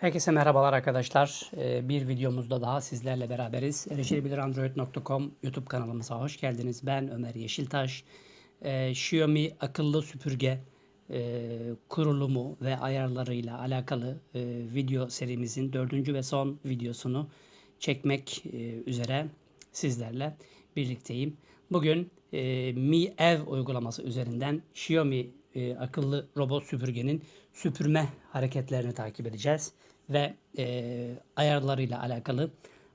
Herkese merhabalar arkadaşlar. Ee, Bir videomuzda daha sizlerle beraberiz. Erişilebilirandroid.com YouTube kanalımıza hoş geldiniz. Ben Ömer Yeşiltaş. Ee, Xiaomi akıllı süpürge e, kurulumu ve ayarlarıyla alakalı e, video serimizin dördüncü ve son videosunu çekmek e, üzere sizlerle birlikteyim. Bugün Mi Ev uygulaması üzerinden Xiaomi akıllı robot süpürgenin süpürme hareketlerini takip edeceğiz ve e, ayarlarıyla alakalı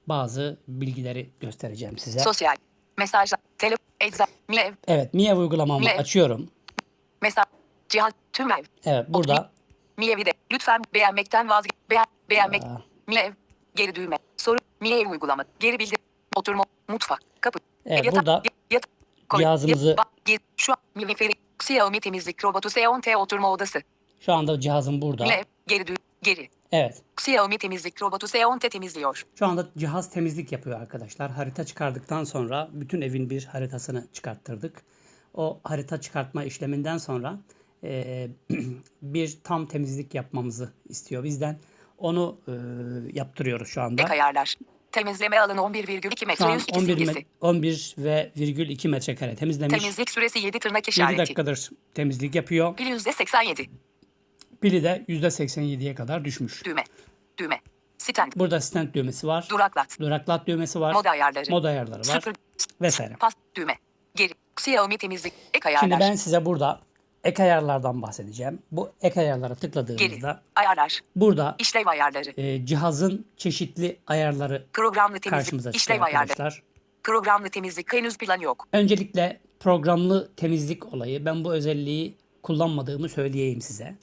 bazı bilgileri göstereceğim size. Sosyal. Mesajlar. Telefon. Ecza. Mi ev. Evet, Mi Ev uygulamamı Ne? açıyorum. Mesaj. Cihaz. Tüm ev. Evet, burada Mi evi de. Lütfen beğenmekten vazgeç. Beğen, beğenmek. Aa. Mi ev. Geri düğme. Soru. Mi ev uygulama. Geri bildir. Oturma. Mutfak. Kapı. Evet, yatak, burada yat, koy, cihazımızı- şu an Xiaomi temizlik robotu Seon-T oturma odası. Şu anda cihazım burada. Ev. Geri düğme. Geri. Evet. Xiaomi temizlik robotu Seon-T temizliyor. Şu anda cihaz temizlik yapıyor arkadaşlar. Harita çıkardıktan sonra bütün evin bir haritasını çıkarttırdık. O harita çıkartma işleminden sonra eee, bir tam temizlik yapmamızı istiyor bizden. Onu eee, yaptırıyoruz şu anda. Ek ayarlar. Temizleme alanı 11,2 Şu metre an yüz 11, simgesi. me- 11 ve virgül 2 metrekare temizlemiş. Temizlik süresi 7 tırnak 7 işareti. dakikadır temizlik yapıyor. Pil %87. Pili de %87'ye kadar düşmüş. Düğme. Düğme. Stand. Burada stand düğmesi var. Duraklat. Duraklat düğmesi var. Mod ayarları. Mod ayarları var. Süpür. Vesaire. Pas. Düğme. Geri. Xiaomi temizlik. Ek ayarlar. Şimdi ben size burada ek ayarlardan bahsedeceğim. Bu ek ayarlara Geri. tıkladığımızda Ayarlar. burada İşlev ayarları. e, cihazın çeşitli ayarları Programlı karşımıza temizlik. çıkıyor İşlev ayarları. arkadaşlar. Programlı temizlik. Henüz plan yok. Öncelikle programlı temizlik olayı. Ben bu özelliği kullanmadığımı söyleyeyim size.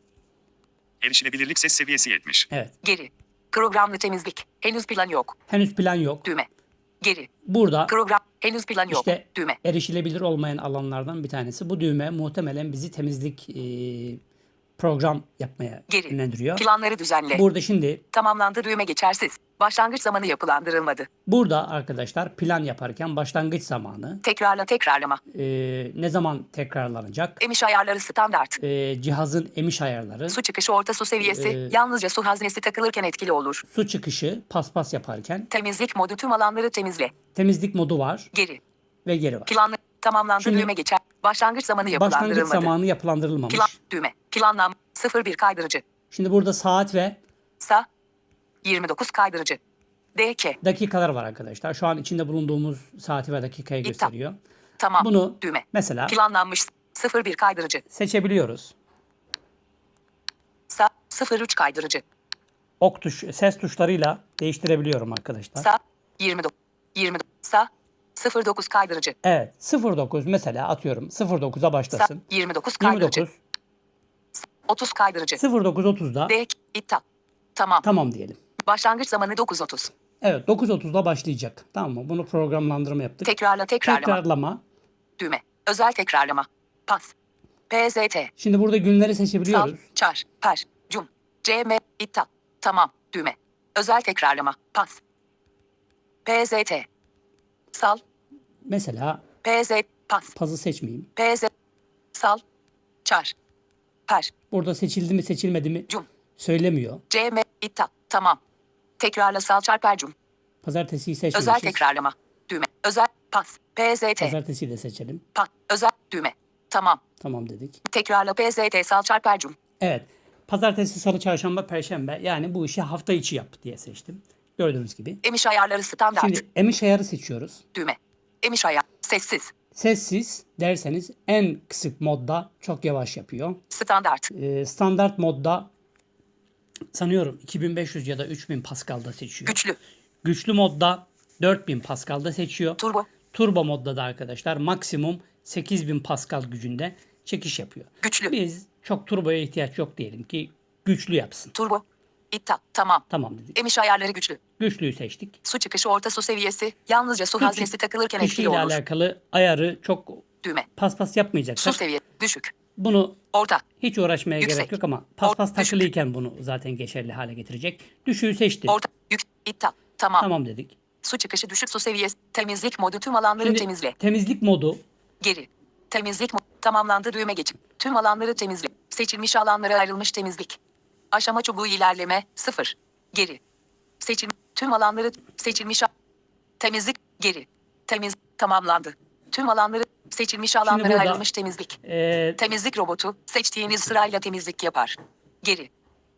Erişilebilirlik ses seviyesi 70. Evet. Geri. Programlı temizlik. Henüz plan yok. Henüz plan yok. Düğme. Geri. Burada Program. Henüz plan yok. İşte Düğme. erişilebilir olmayan alanlardan bir tanesi. Bu düğme muhtemelen bizi temizlik e, program yapmaya Geri. yönlendiriyor. Planları düzenle. Burada şimdi Tamamlandı düğme geçersiz. Başlangıç zamanı yapılandırılmadı. burada arkadaşlar plan yaparken başlangıç zamanı Tekrarla tekrarlama. e, ne zaman tekrarlanacak? Emiş ayarları standart. E, cihazın emiş ayarları, Su çıkışı orta su seviyesi Ee, yalnızca su haznesi takılırken etkili olur. su çıkışı paspas yaparken Temizlik modu tüm alanları temizle. temizlik modu var Geri. ve geri var. Planlı tamamlandı Şimdi- düğme geçer. Başlangıç zamanı yapılandırılmadı. Başlangıç zamanı yapılandırılmamış. Plan düğme. Planlam 01 kaydırıcı. Şimdi burada saat ve Sa 29 kaydırıcı. DK. dakikalar var arkadaşlar. Şu an içinde bulunduğumuz saati ve dakikayı İptal. gösteriyor. Tamam. Bunu düğme. mesela Planlanmış 01 kaydırıcı. seçebiliyoruz. Sa 03 kaydırıcı. ok tuş, ses tuşlarıyla değiştirebiliyorum arkadaşlar. Sa 29 29 sa 09 kaydırıcı. Evet 09 mesela atıyorum 09'a Sa başlasın. 29 kaydırıcı. 29 30 kaydırıcı. 09.30'da DK. iptal. Tamam. tamam diyelim. Başlangıç zamanı 9.30. Evet 9.30'da başlayacak. Tamam mı? Bunu programlandırma yaptık. Tekrarla tekrarlama. Tekrarlama. Düğme. Özel tekrarlama. Pas. PZT. Şimdi burada günleri Sal. seçebiliyoruz. Çar. Per. Cum. CM. İptal. Tamam. Düğme. Özel tekrarlama. Pas. PZT. Sal. Mesela PZ. Pas. pazı seçmeyeyim. PZ. Sal. Çar. Per. Burada seçildi mi seçilmedi mi Cum. söylemiyor. CM. İptal. Tamam. Tekrarla sal çar per cum. Pazartesiyi seçmemişiz. Özel tekrarlama. Düğme. Özel. Pas. PZT. Pazartesiyi de seçelim. Pas. Özel. Düğme. Tamam. Tamam dedik. Tekrarla PZT sal çar per cum. Evet. Pazartesi, salı, çarşamba, perşembe. Yani bu işi hafta içi yap diye seçtim. Gördüğünüz gibi. Emiş ayarları standart. Şimdi emiş ayarı seçiyoruz. Düğme. Emiş ayar. Sessiz. Sessiz derseniz en kısık modda çok yavaş yapıyor. Standart. Ee, standart modda sanıyorum 2500 ya da 3000 Pascal'da seçiyor. Güçlü. Güçlü modda 4000 Pascal'da seçiyor. Turbo. Turbo modda da arkadaşlar maksimum 8000 Pascal gücünde çekiş yapıyor. Güçlü. Biz çok turboya ihtiyaç yok diyelim ki güçlü yapsın. Turbo. İptal. Tamam. Tamam dedik. Emiş ayarları güçlü. Güçlüyü seçtik. Su çıkışı orta su seviyesi yalnızca su Su haznesi takılırken etkili olur. alakalı ayarı çok Düğme. paspas Su yapmayacaksak seviye düşük. bunu Orta. hiç uğraşmaya Yüksek. gerek yok ama paspas Or- takılıyken bunu zaten geçerli hale getirecek. Düşüğü seçtim. Orta. Yük. İptal. Tamam. Tamam dedik. Su çıkışı düşük su seviyesi. Temizlik modu tüm alanları Şimdi temizle. temizlik modu Geri. Temizlik modu. Tamamlandı düğme geçin. Tüm alanları temizle. Seçilmiş alanlara ayrılmış temizlik. Aşama çubuğu ilerleme 0. Geri. Seçil. Tüm alanları seçilmiş. Temizlik. Geri. Temiz. Tamamlandı. Tüm alanları seçilmiş alanlara burada- ayrılmış temizlik. Ee, Temizlik robotu seçtiğiniz sırayla temizlik yapar. Geri.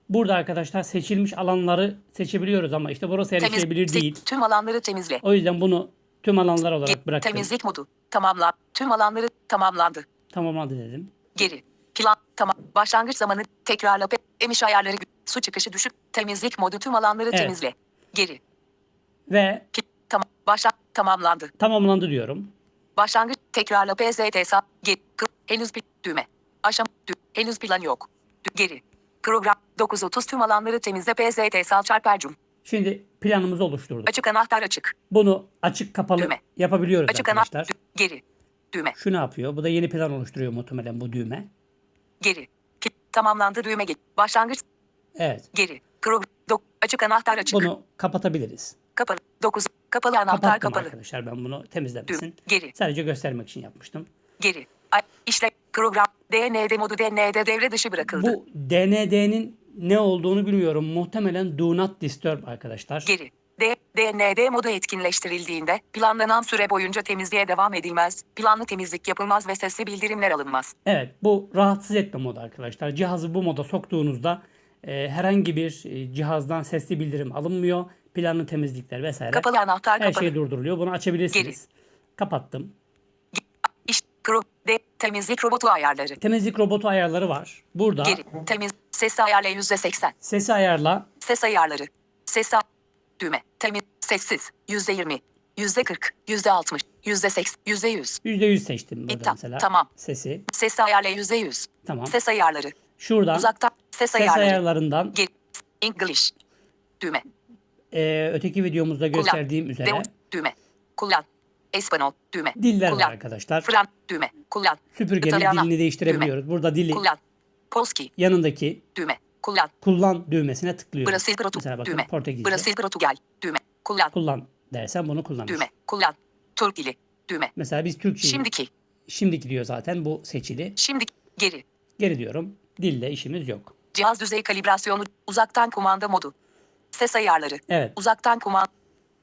burada arkadaşlar seçilmiş alanları seçebiliyoruz ama işte burası Temiz. erişilebilir se- değil. Tüm alanları temizle. O yüzden bunu tüm alanlar Ge- olarak bıraktım. temizlik modu. Tamamlan. Tüm alanları tamamlandı. Tamamladı dedim. Geri. Plan. Tamam. Başlangıç zamanı. Tekrarla. Emiş ayarları. Su çıkışı düşük. Temizlik modu. Tüm alanları Evet. temizle. Geri. Ve Tamam. Başla. Tamamlandı. tamamlandı diyorum. Başlangıç. Tekrarla. PZT. Kı- henüz bir düğme. Aşam. Dü- henüz plan yok. Dü- geri. Program. 9.30 tüm alanları temizle. PZT sağ çarper cum. Şimdi planımızı oluşturduk. Açık anahtar açık. Bunu açık kapalı Düğme. yapabiliyoruz Açık arkadaşlar. anahtar. Geri. Düğme. Şu ne yapıyor? Bu da yeni plan oluşturuyor muhtemelen bu düğme. Geri. Ki- tamamlandı düğme. Ge- başlangıç. Evet. Geri. Program. Açık anahtar açık. Bunu kapatabiliriz. Kapalı. 9. Kapalı anahtar Kapattım kapalı. arkadaşlar ben bunu temizlemesin. Geri. Sadece göstermek için yapmıştım. Geri. İşle. Program. DND modu DND devre dışı bırakıldı. Bu DND'nin ne olduğunu bilmiyorum. Muhtemelen Do Not Disturb arkadaşlar. Geri. DND modu etkinleştirildiğinde planlanan süre boyunca temizliğe devam edilmez, planlı temizlik yapılmaz ve sesli bildirimler alınmaz. Evet bu rahatsız etme modu arkadaşlar. Cihazı bu moda soktuğunuzda e, herhangi bir e, cihazdan sesli bildirim alınmıyor. Planlı temizlikler vesaire. Kapalı anahtar Her kapalı. şey durduruluyor. Bunu açabilirsiniz. Kapattım. İş, pro, D, temizlik robotu ayarları. Temizlik robotu ayarları var. Burada Geri. Temiz. Ses ayarla %80. sesi ayarla. Ses ayarları. Ses a- düğme. Temiz. Sessiz. %20. %40. %60. %80. %100. %100 seçtim burada İptal. mesela. Tamam. Sesi. Ses ayarla %100. Tamam. Ses ayarları. Şuradan Uzaktan ses, ses ayarları. ayarlarından Geri. English. Düğme. e, öteki videomuzda gösterdiğim üzere Devam. Düğme. Kullan. Espanol. Düğme. diller var Kullan. arkadaşlar. Fran. Düğme. Kullan. Süpürgenin İtalyan. dilini değiştirebiliyoruz. Burada dili Kullan. Polski. yanındaki Düğme. Kullan. kullan düğmesine tıklıyoruz. Brasil Protu. Mesela bakın Düğme. Portekizce. Brasil Portugal. Düğme. Kullan. Kullan dersen bunu kullanır. Düğme. Kullan. Türk dili. Düğme. Mesela biz Türkçe Şimdiki. şimdiki diyor zaten bu seçili. Şimdi. Geri. Geri diyorum. Dille işimiz yok. Cihaz düzey kalibrasyonu. Uzaktan kumanda modu. Ses ayarları. Evet. Uzaktan kumanda.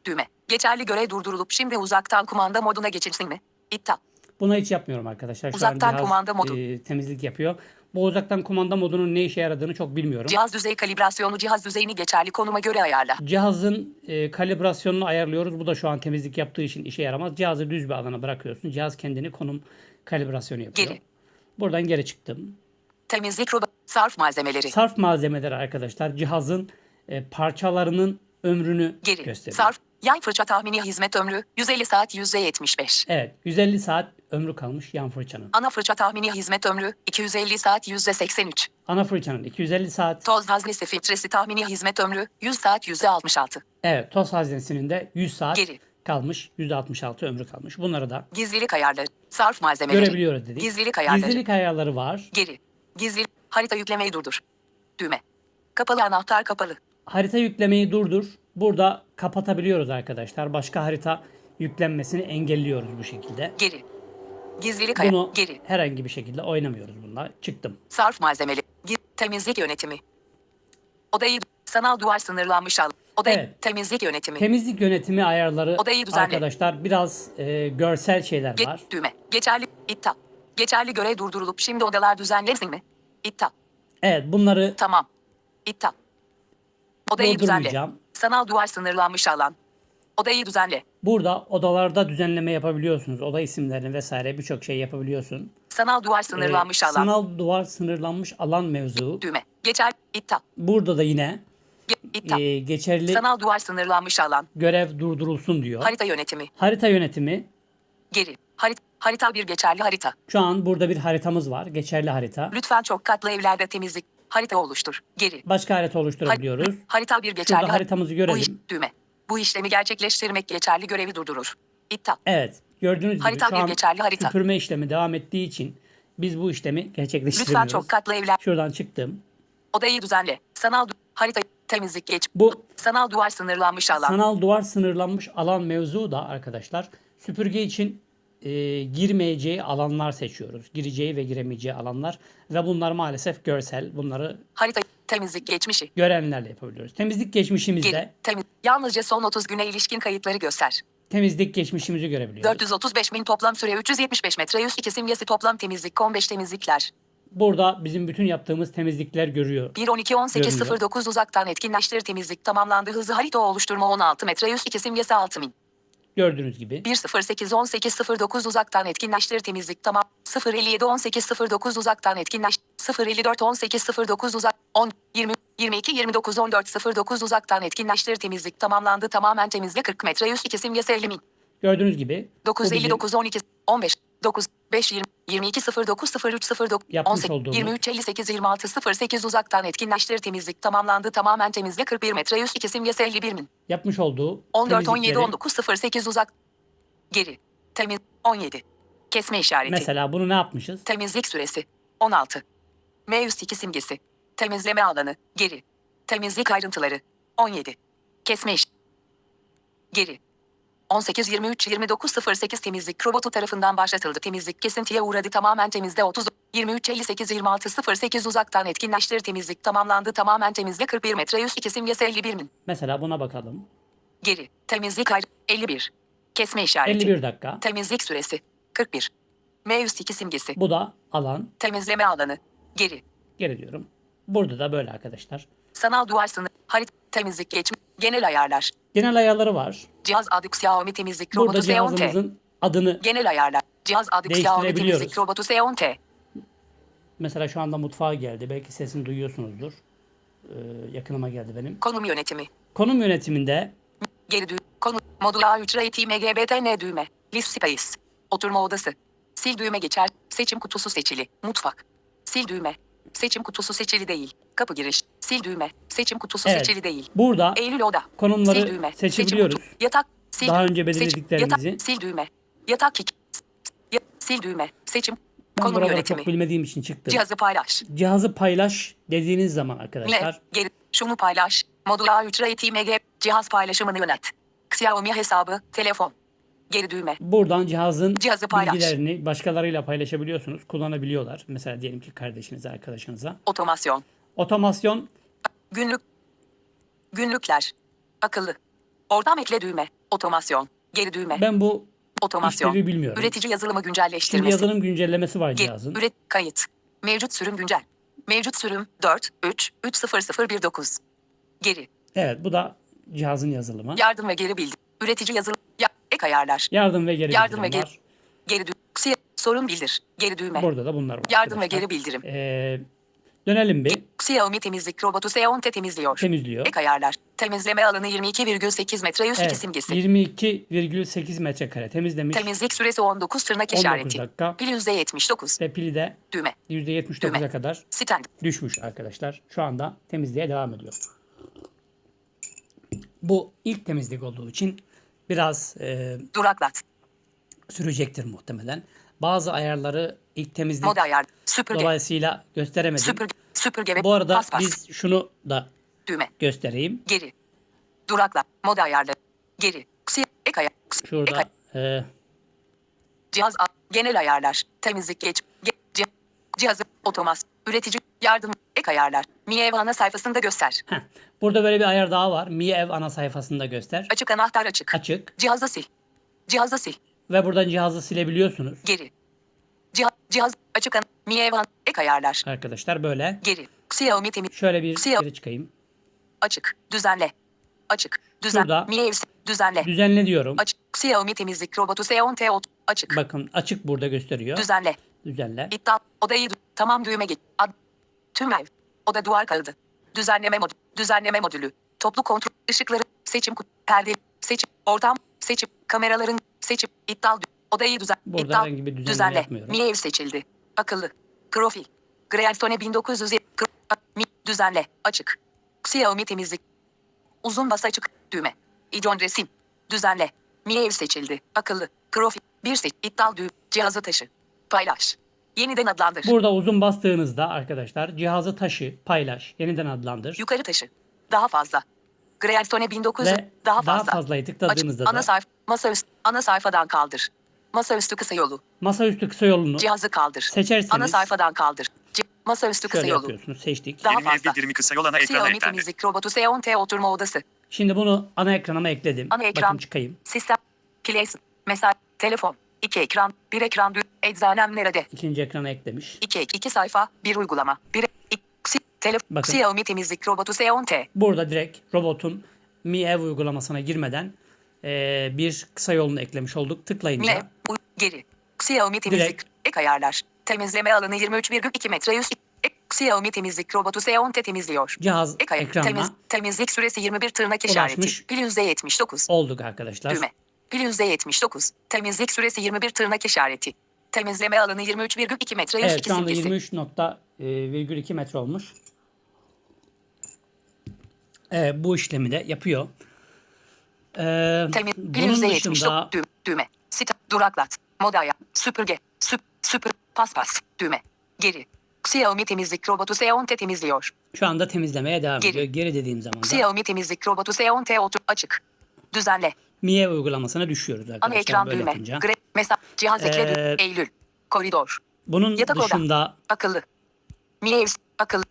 Düğme. Geçerli görev durdurulup şimdi uzaktan kumanda moduna geçilsin mi? İptal. Buna hiç yapmıyorum arkadaşlar. Şu Uzaktan an cihaz kumanda modu. e, temizlik yapıyor. Bu uzaktan kumanda modunun ne işe yaradığını çok bilmiyorum. Cihaz düzey kalibrasyonu cihaz düzeyini geçerli konuma göre ayarla. Cihazın e, kalibrasyonunu ayarlıyoruz. Bu da şu an temizlik yaptığı için işe yaramaz. Cihazı düz bir alana bırakıyorsun. Cihaz kendini konum kalibrasyonu yapıyor. Geri. Buradan geri çıktım. Temizlik robot. Sarf malzemeleri. Sarf malzemeleri arkadaşlar cihazın e, parçalarının ömrünü Geri. gösteriyor. Sarf. Yay fırça tahmini hizmet ömrü 150 saat %75. Evet 150 saat ömrü kalmış yan fırçanın. Ana fırça tahmini hizmet ömrü 250 saat %83. Ana fırçanın 250 saat. Toz haznesi filtresi tahmini hizmet ömrü 100 saat %66. Evet toz haznesinin de 100 saat Geri. kalmış. %66 ömrü kalmış. Bunları da Gizlilik ayarları. Sarf malzemeleri. görebiliyoruz dedik. Gizlilik ayarları. Gizlilik ayarları var. Geri. Gizli. Harita yüklemeyi durdur. Düğme. Kapalı anahtar kapalı. Harita yüklemeyi durdur. Burada kapatabiliyoruz arkadaşlar. Başka harita yüklenmesini engelliyoruz bu şekilde. Geri. Gizlilik ayarı. Bunu Geri. herhangi bir şekilde oynamıyoruz bununla. Çıktım. Sarf malzemeleri. Giz- temizlik yönetimi. Odayı sanal duvar sınırlanmış al. Odayı Evet. temizlik yönetimi. Temizlik yönetimi ayarları Odayı düzenle. arkadaşlar biraz e, görsel şeyler Ge- var. düğme. Geçerli. iptal. Geçerli görev durdurulup şimdi odalar düzenlensin mi? İptal. Evet bunları Tamam. İptal. Odayı düzenle. Sanal duvar sınırlanmış alan. Odayı düzenle. Burada odalarda düzenleme yapabiliyorsunuz. Oda isimlerini vesaire birçok şey yapabiliyorsun. Sanal duvar Ee, sınırlanmış alan. Sanal duvar sınırlanmış alan mevzu. Düğme. Geçer. İptal. Burada da yine iptal. e, geçerli Sanal duvar sınırlanmış alan. görev durdurulsun diyor. Harita yönetimi. Harita yönetimi. Geri. Harita. Harita bir geçerli harita. Şu an burada bir haritamız var. Geçerli harita. Lütfen çok katlı evlerde temizlik. Harita oluştur. Geri. Başka harita oluşturabiliyoruz. Har- harita bir geçerli Şurada har- haritamızı Bu görelim. iş, düğme. Bu işlemi gerçekleştirmek geçerli görevi durdurur. İptal. Evet. Gördüğünüz gibi Harita şu bir an geçerli harita. süpürme işlemi devam ettiği için biz bu işlemi Lütfen gerçekleştiremiyoruz. çok katlı evler. Şuradan çıktım. Odayı düzenle. Sanal harita temizlik geç. Bu Sanal duvar sınırlanmış alan. sanal duvar sınırlanmış alan mevzu da arkadaşlar süpürge için e, girmeyeceği alanlar seçiyoruz. Gireceği ve giremeyeceği alanlar ve bunlar maalesef görsel. Bunları Harita. Temizlik geçmişi. görenlerle yapabiliyoruz. Temizlik geçmişimizde Geri. Temiz. Yalnızca son 30 güne ilişkin kayıtları göster. temizlik geçmişimizi görebiliyoruz. 435 bin toplam süre 375 metre yüz iki simgesi toplam temizlik 15 temizlikler. Burada bizim bütün yaptığımız temizlikler görüyor. 1 12 18 Görünüyor. 09 uzaktan etkinleştir temizlik tamamlandı hızlı harita oluşturma 16 metre yüz iki simgesi 6000. Gördüğünüz gibi. 1 08 18 09 uzaktan etkinleştir temizlik tamam. 0 57 18 09 uzaktan etkinleş. 0 54 18 09 uzak. 10 20 22 29 14 09 uzaktan etkinleştir temizlik tamamlandı. Tamamen temizle 40 metre yüz iki simgesi 50 bin. gördüğünüz gibi. bu 9 bizim 59 12 15 9 5 20 22 09 03 09 Yapmış 18 olduğumuz- 23 58 26 08 uzaktan etkinleştir temizlik tamamlandı tamamen temizle 41 metre yüz iki simgesi 51 bin. yapmış olduğu 14 17 temizlikleri 19 08 uzak geri. Temiz 17 kesme işareti. Mesela bunu ne yapmışız? temizlik süresi 16 M102 simgesi. Temizleme alanı geri. Temizlik ayrıntıları 17 kesme iş geri 18 23 29 08 temizlik robotu tarafından başlatıldı. Temizlik kesintiye uğradı. Tamamen temizle 30 23 58 26 08 uzaktan etkinleştir. Temizlik tamamlandı. Tamamen temizle 41 metre yüz iki simgesi 51 min. Mesela buna bakalım. Geri temizlik ayrı 51 kesme işareti. 51 dakika. Temizlik süresi 41. M102 simgesi. Bu da alan. Temizleme alanı. Geri. Geri diyorum. Burada da böyle arkadaşlar. Sanal duvar sınır. Harita. Temizlik geçme. Genel ayarlar. Genel ayarları var. Cihaz adı Xiaomi temizlik Burada robotu Xeon T. cihazımızın adını Genel ayarlar. Cihaz adı Xiaomi Değiştirebiliyoruz. temizlik robotu Xeon T. mesela şu anda mutfağa geldi. Belki sesini duyuyorsunuzdur. Ee, yakınıma geldi benim. Konum yönetimi. Konum yönetiminde Geri düğüm. Konu. Modül A3 RT MGBT düğme. List space. Oturma odası. Sil düğme geçer. Seçim kutusu seçili. Mutfak. Sil düğme. Seçim kutusu seçili değil. Kapı giriş. Sil düğme. Seçim kutusu Evet. seçili değil. burada Eylül oda. konumları Sil düğme. seçebiliyoruz. Seçim kutu. Yatak. Sil Daha önce belirlediklerimizi. Yatak, sil düğme. Yatak. Ya, sil düğme. Seçim. Konum buraları yönetimi. çok bilmediğim için çıktım. Cihazı paylaş. Cihazı paylaş dediğiniz zaman arkadaşlar Ne? Geri. Şunu paylaş. Modül A3 RT MG. Cihaz paylaşımını yönet. Xiaomi hesabı. Telefon. Geri düğme. buradan cihazın Cihazı paylaş. bilgilerini başkalarıyla paylaşabiliyorsunuz. Kullanabiliyorlar. Mesela diyelim ki kardeşinize, arkadaşınıza. Otomasyon. Otomasyon Günlük. Günlükler. Akıllı. Ortam ekle düğme. Otomasyon. Geri düğme. ben bu Otomasyon. işlevi bilmiyorum. Üretici yazılımı Şimdi güncelleştirmesi. yazılım güncellemesi var Geri. cihazın. Üret. Kayıt. Mevcut sürüm güncel. Mevcut sürüm 4 3 30019. Geri. Evet bu da cihazın yazılımı. Yardım ve geri bildim. Üretici yazılım. Ya, ek ayarlar. Yardım ve geri Yardım bildirim ve var. Geri düğme. Si- Sorun bildir. Geri düğme. Burada da bunlar var. Yardım ve arkadaşlar. geri bildirim. Ee, dönelim bir. Xiaomi temizlik robotu Xeon T temizliyor. Temizliyor. Ek ayarlar. Temizleme alanı 22,8 metre 102 Evet, simgesi. 22,8 metrekare temizlemiş. Temizlik süresi 19 tırnak 19 işareti. dakika. Pil %79. Ve pili de Düğme. %79'a Düğme. kadar Stand. düşmüş arkadaşlar. Şu anda temizliğe devam ediyor. Bu ilk temizlik olduğu için biraz e, Duraklat. sürecektir muhtemelen. Bazı ayarları ilk temizlik Moda ayar. Süpürge. dolayısıyla gösteremedim. Süpürge. Süpürge Bu arada paspas. biz şunu da Düğme. göstereyim. Geri. Duraklat. Moda ayarları. Geri. Ek ayar. Ksi- Ek Şurada ay- e, Cihaz genel ayarlar. Temizlik geç. Cihazı otomas. Üretici yardım ek ayarlar. Mi ev ana sayfasında göster. heh, burada böyle bir ayar daha var. Mi Ev ana sayfasında göster. Açık anahtar açık. Açık. Cihazı sil. Cihazı sil. Ve buradan cihazı silebiliyorsunuz. Geri. Cihaz, cihaz açık an Mi ev ek ayarlar. Arkadaşlar böyle. Geri. Xiaomi temiz Şöyle bir Siyah. geri çıkayım. açık. Düzenle. Açık. Düzen. Şurada. Mi ev düzenle. Düzenle diyorum. Açık. Xiaomi temizlik robotu Xeon T ot- açık. Bakın açık burada gösteriyor. Düzenle. Düzenle. İptal. Odayı tamam düğme git. Ad. Tüm ev. Oda duvar kağıdı. Düzenleme modülü. Düzenleme modülü. Toplu kontrol. ışıkları. Seçim. Perde. Seçim. Ortam. Seçim. Kameraların. Seçim. İptal. dü- Odayı düzen. Burada İptal. herhangi bir düzenleme Düzenle. yapmıyorum. Mi ev seçildi. Akıllı. Profil. Greyaltone 1900. Kro- a- Mi. Düzenle. Açık. Xiaomi temizlik. Uzun bas açık. Düğme. İcon resim. Düzenle. Mi ev seçildi. Akıllı. Profil. Bir seç. İptal düğüm. Cihazı taşı. Paylaş. Yeniden adlandır. Burada uzun bastığınızda arkadaşlar cihazı taşı, paylaş, yeniden adlandır. Yukarı taşı. Daha fazla. Greyaltone 1900. Ve daha daha fazla. fazlayı tıkladığınızda. Ana da sayfa. Masaüstü. Ana sayfadan kaldır. Masaüstü kısa yolu. Masaüstü kısa yolunu Cihazı kaldır. seçerseniz Ana sayfadan kaldır. C- Masaüstü kısa şöyle yolu. yapıyorsunuz. Seçtik. Daha Yeni ev fazla. bildirimi kısa yol ana ekrana Xiaomi eklendi. temizlik robotu S10T oturma odası. Şimdi bunu ana ekranıma ekledim. Ana ekran. Bakın çıkayım. Sistem. Place. Mesaj. Telefon. İki ekran. Bir ekran. Bir. Eczanem nerede? İkinci ekrana eklemiş. İki, iki sayfa. Bir uygulama. Bir. İki, telefon. Bakın. Xiaomi temizlik robotu Seonte. Burada direkt robotun Mi Ev uygulamasına girmeden e, bir kısa yolunu eklemiş olduk. Tıklayınca. Mi Geri. Xiaomi temizlik. Direkt. Ek ayarlar. Temizleme alanı 23,2 metre 100. Xiaomi temizlik robotu S10T temizliyor. cihaz Ek ayar. ekranına Temiz, temizlik süresi 21 tırnak Ulaşmış. işareti. Pil %79. olduk arkadaşlar. Düğme. Pil %79. Temizlik süresi 21 tırnak işareti. Temizleme alanı 23,2 metre. Evet şu anda simgesi. 23.2 metre olmuş. Evet, bu işlemi de yapıyor. Ee, Temiz. Bunun %79. dışında Düğme. Düğme. Sita. Duraklat. Moda ayar. Süpürge. Süp. Süpür. Paspas. Düğme. Geri. Xiaomi temizlik robotu S10T temizliyor. şu anda temizlemeye devam Geri. ediyor. Geri dediğim zaman da Xiaomi temizlik robotu S10T otur açık. Düzenle. Mi Ev uygulamasına düşüyoruz Ana arkadaşlar ekran böyle düğme. yapınca. Gre mesaj. Cihaz ekle. Ee, Eylül. Koridor. Bunun Yatak oda. dışında Akıllı. Mievs. Akıllı.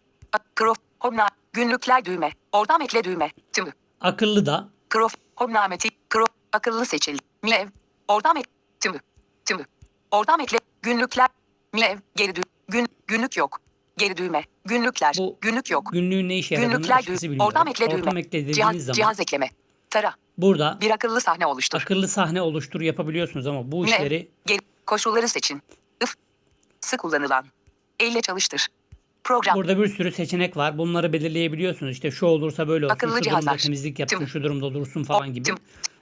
Krof. Homna. Günlükler düğme. Ortam ekle düğme. Tümü. akıllı da Krof. Homnameti. Krof. Akıllı seçildi. Miev. Ortam ek. Tümü. Tümü. Ortam ekle. Günlükler. Miev. Geri düğme. Gün. Günlük yok. Geri düğme. Günlükler. Bu Günlük yok. günlüğün ne işe yaradığını Günlükler düğme. Ortam ekle düğme. Ortam ekle dediğiniz Cihaz, zaman cihaz ekleme. Tara. burada Bir akıllı sahne oluştur. akıllı sahne oluştur yapabiliyorsunuz ama bu Ne? işleri Geri. Koşulları seçin. If. Sık kullanılan. Elle çalıştır. Program. Burada bir sürü seçenek var. Bunları belirleyebiliyorsunuz. İşte şu olursa böyle olsun, Akıllı şu durumda cihazlar. temizlik yapsın, Tüm. şu durumda dursun falan gibi. Tüm.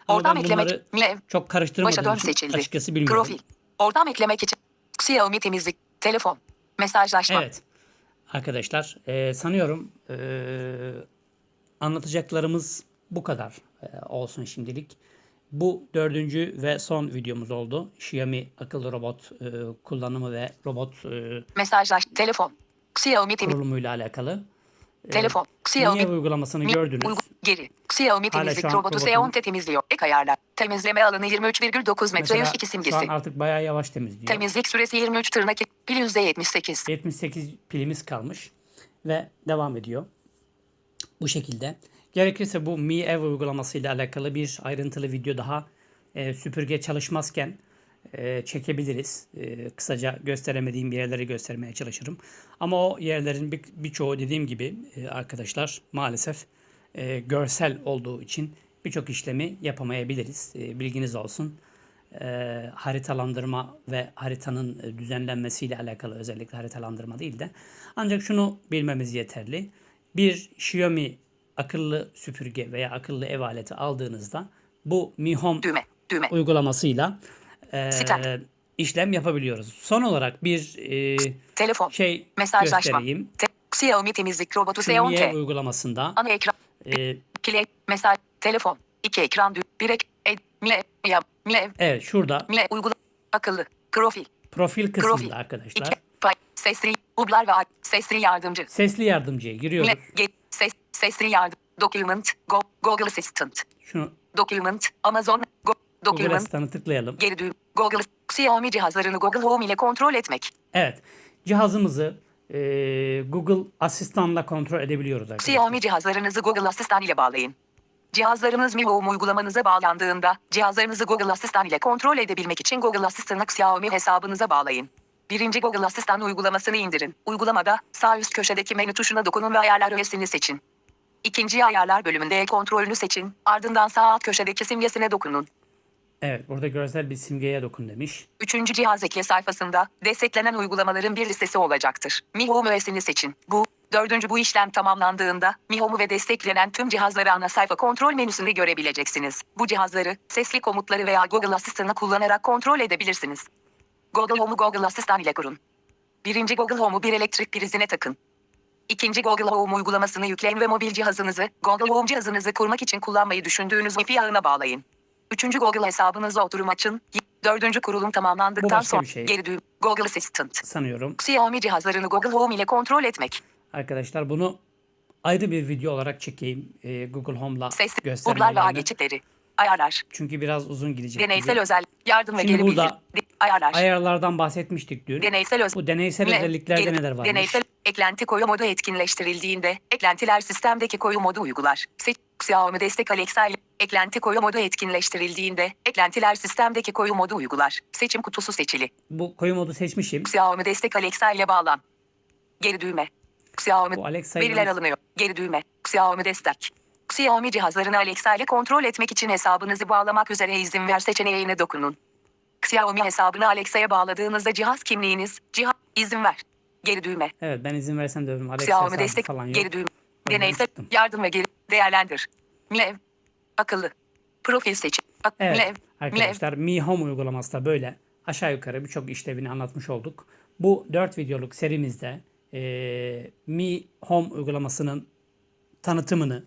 Ama ben eklemek. bunları çok karıştırmadığım için seçildi. açıkçası bilmiyorum. Profil. Ortam eklemek için. Xiaomi temizlik. Telefon. Mesajlaşma. Evet. Arkadaşlar e, sanıyorum e, anlatacaklarımız bu kadar e, olsun şimdilik. Bu dördüncü ve son videomuz oldu. Xiaomi akıllı robot e, kullanımı ve robot e, Mesajlaş. Telefon. Xiaomi kurulumuyla alakalı. E, Telefon. Mi Xiaomi. Ev uygulamasını Mi- gördünüz. Uygu- geri. Xiaomi temizlik şu robotu robotun- S10T temizliyor. Ek ayarlar. Temizleme alanı 23,9 metre Mesela 102 şu simgesi. an artık bayağı yavaş temizliyor. Temizlik süresi 23 tırnak. Pil %78. 78 pilimiz kalmış ve devam ediyor. Bu şekilde. Gerekirse bu Mi Ev uygulaması ile alakalı bir ayrıntılı video daha e, süpürge çalışmazken e, çekebiliriz. E, kısaca gösteremediğim yerleri göstermeye çalışırım. Ama o yerlerin bir- birçoğu dediğim gibi e, arkadaşlar maalesef e, görsel olduğu için birçok işlemi yapamayabiliriz. E, bilginiz olsun e, haritalandırma ve haritanın düzenlenmesiyle alakalı özellikle haritalandırma değil de ancak şunu bilmemiz yeterli. Bir Xiaomi akıllı süpürge veya akıllı ev aleti aldığınızda bu Mi Home Düğme. Düğme. uygulamasıyla e, işlem yapabiliyoruz. Son olarak bir e, Telefon. şey Mesajlaşma. göstereyim. Te- Xiaomi temizlik robotu Şu Mi Ev S10T. uygulamasında Ana ekran. e, Play. Mesaj. Telefon. İki ekran. Bir ek. Ed. Ya. Mie. evet şurada Mie. Uygula. Akıllı. Profil. profil kısmında Profil. arkadaşlar İki. Pay. Sesli. Ublar ve sesli yardımcı. sesli yardımcıya giriyoruz. Mie. Ge- ses. Sesli yardım. Document. Go. Google Assistant. Şunu Document. Amazon. Go. Google Document. Asistan'ı tıklayalım. Geri düğüm. Google. Xiaomi cihazlarını Google Home ile kontrol etmek. Evet. Cihazımızı e, Google Asistan'la kontrol edebiliyoruz arkadaşlar. Xiaomi cihazlarınızı Google Asistan ile bağlayın. Cihazlarınız Mi Home uygulamanıza bağlandığında cihazlarınızı Google Asistan ile kontrol edebilmek için Google Asistan'ı Xiaomi hesabınıza bağlayın. Birinci Google Asistan uygulamasını indirin. Uygulamada sağ üst köşedeki menü tuşuna dokunun ve ayarlar öğesini seçin. İkinci ayarlar bölümünde kontrolünü seçin. Ardından sağ alt köşedeki simgesine dokunun. Evet burada görsel bir simgeye dokun demiş. Üçüncü cihaz ekle sayfasında desteklenen uygulamaların bir listesi olacaktır. Mi Home öğesini seçin. Bu, dördüncü bu işlem tamamlandığında Mi Home'u ve desteklenen tüm cihazları ana sayfa kontrol menüsünde görebileceksiniz. Bu cihazları sesli komutları veya Google Asistan'ı kullanarak kontrol edebilirsiniz. Google Home'u Google Asistan ile kurun. Birinci Google Home'u bir elektrik prizine takın. İkinci Google Home uygulamasını yükleyin ve mobil cihazınızı, Google Home cihazınızı kurmak için kullanmayı düşündüğünüz Wi-Fi ağına bağlayın. Üçüncü Google hesabınızı oturum açın. Dördüncü kurulum tamamlandıktan sonra şey. geri düğüm Google Assistant. Sanıyorum. Xiaomi cihazlarını Google Home ile kontrol etmek. Arkadaşlar bunu ayrı bir video olarak çekeyim. E, Google Home'la Sesli gösterme ublar ve ağ olayını. geçitleri. Ayarlar. Çünkü biraz uzun gidecek. Deneysel gibi. özel. Yardım ve Şimdi geri burada bildirim. De- ayarlar. Ayarlardan bahsetmiştik dün. Deneysel özel. Bu deneysel Ne? özelliklerde Geri- neler varmış? Deneysel eklenti koyu modu etkinleştirildiğinde eklentiler sistemdeki koyu modu uygular. Seç Xiaomi destek Alexa ile eklenti koyu modu etkinleştirildiğinde eklentiler sistemdeki koyu modu uygular. Seçim kutusu seçili. Bu koyu modu seçmişim. Xiaomi destek Alexa ile bağlan. Geri düğme. Xiaomi Bu Alexa'yı veriler alınıyor. Geri düğme. Xiaomi destek. Xiaomi cihazlarını Alexa ile kontrol etmek için hesabınızı bağlamak üzere izin ver seçeneğine dokunun. Xiaomi hesabını Alexa'ya bağladığınızda cihaz kimliğiniz, cihaz izin ver. Geri düğme. Evet ben izin versem de öbürüm Alexa Xiaomi hesabı destek falan yok. geri düğme. Deneysel yardım ve geri değerlendir. Mev. Akıllı. Profil seçim. Ak- Evet arkadaşlar Mi Home uygulaması da böyle aşağı yukarı birçok işlevini anlatmış olduk. Bu 4 videoluk serimizde eee, Mi Home uygulamasının tanıtımını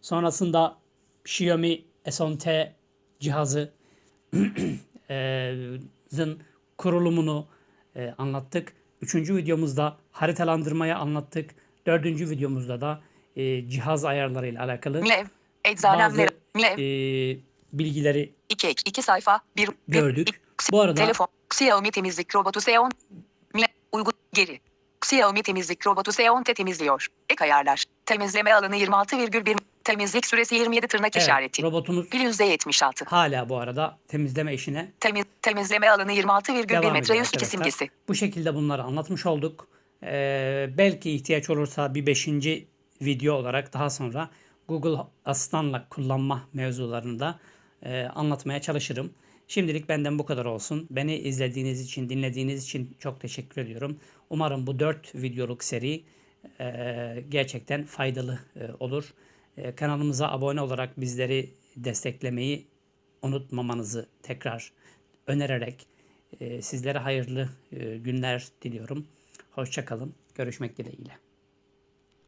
sonrasında Xiaomi S10T cihazı zın kurulumunu eee, anlattık. Üçüncü videomuzda haritalandırmayı anlattık. Dördüncü videomuzda da eee, cihaz ayarlarıyla alakalı bazı eee, bilgileri 2 2 sayfa 1 gördük. Bu arada Telefon. Xiaomi temizlik robotu Xeon. Uygun. Geri. Xiaomi temizlik robotu Xeon te temizliyor. Ek ayarlar. Temizleme alanı 26,1. Temizlik süresi 27 tırnak evet, işareti. robotumuz Pil %76. hala bu arada temizleme işine Temiz, temizleme alanı 26,1 devam metre ediyor 102 arkadaşlar. simgesi. Bu şekilde bunları anlatmış olduk. Ee, belki ihtiyaç olursa bir beşinci video olarak daha sonra Google Asistan'la kullanma mevzularını da e, anlatmaya çalışırım. Şimdilik benden bu kadar olsun. Beni izlediğiniz için, dinlediğiniz için çok teşekkür ediyorum. Umarım bu 4 videoluk seri e, gerçekten faydalı e, olur. E, kanalımıza abone olarak bizleri desteklemeyi unutmamanızı tekrar önererek e, sizlere hayırlı e, günler diliyorum. Hoşçakalın. Görüşmek dileğiyle.